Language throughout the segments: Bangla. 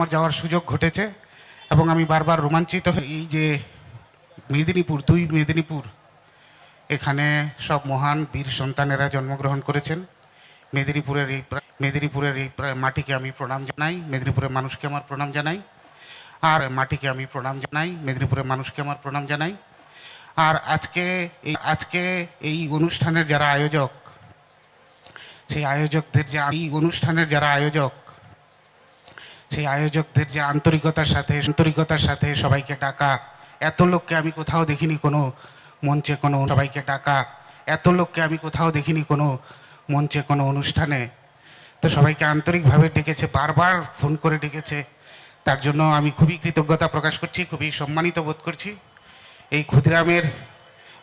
আমার যাওয়ার সুযোগ ঘটেছে এবং আমি বারবার রোমাঞ্চিত হই। এই যে মেদিনীপুর, দুই মেদিনীপুর, এখানে সব মহান বীর সন্তানেরা জন্মগ্রহণ করেছেন। মেদিনীপুরের এই মেদিনীপুরের এই মাটিকে আমি প্রণাম জানাই, মেদিনীপুরের মানুষকে আমার প্রণাম জানাই, আর মাটিকে আমি প্রণাম জানাই, মেদিনীপুরের মানুষকে আমার প্রণাম জানাই। আর আজকে এই আজকে এই অনুষ্ঠানের যারা আয়োজক, সেই আয়োজকদের যে, এই অনুষ্ঠানের যারা আয়োজক সেই আয়োজকদের যে আন্তরিকতার সাথে আন্তরিকতার সাথে সবাইকে ডাকা। এত লোককে আমি কোথাও দেখিনি কোনো মঞ্চে কোনো সবাইকে ডাকা। এত লোককে আমি কোথাও দেখিনি কোনো মঞ্চে কোনো অনুষ্ঠানে। তো সবাইকে আন্তরিকভাবে ডেকেছে, বারবার ফোন করে ডেকেছে। তার জন্য আমি খুবই কৃতজ্ঞতা প্রকাশ করছি, খুবই সম্মানিত বোধ করছি। এই ক্ষুদিরামের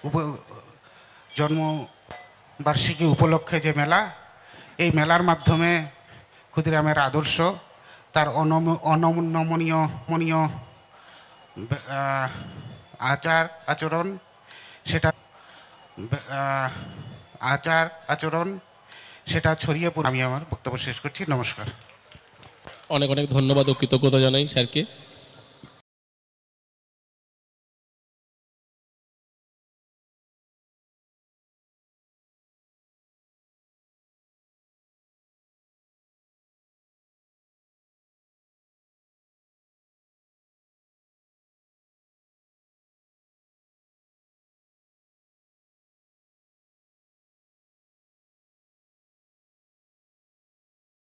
উপ, জন্মবার্ষিকী উপলক্ষে যে মেলা, এই মেলার মাধ্যমে ক্ষুদিরামের আদর্শ তার অনম, অনমনীয় মনীয় আচার, আচরণ, সেটা আচার, আচরণ, সেটা ছড়িয়ে পড়ে। আমি আমার বক্তব্য শেষ করছি। নমস্কার। অনেক অনেক ধন্যবাদ ও কৃতজ্ঞতা জানাই স্যারকে।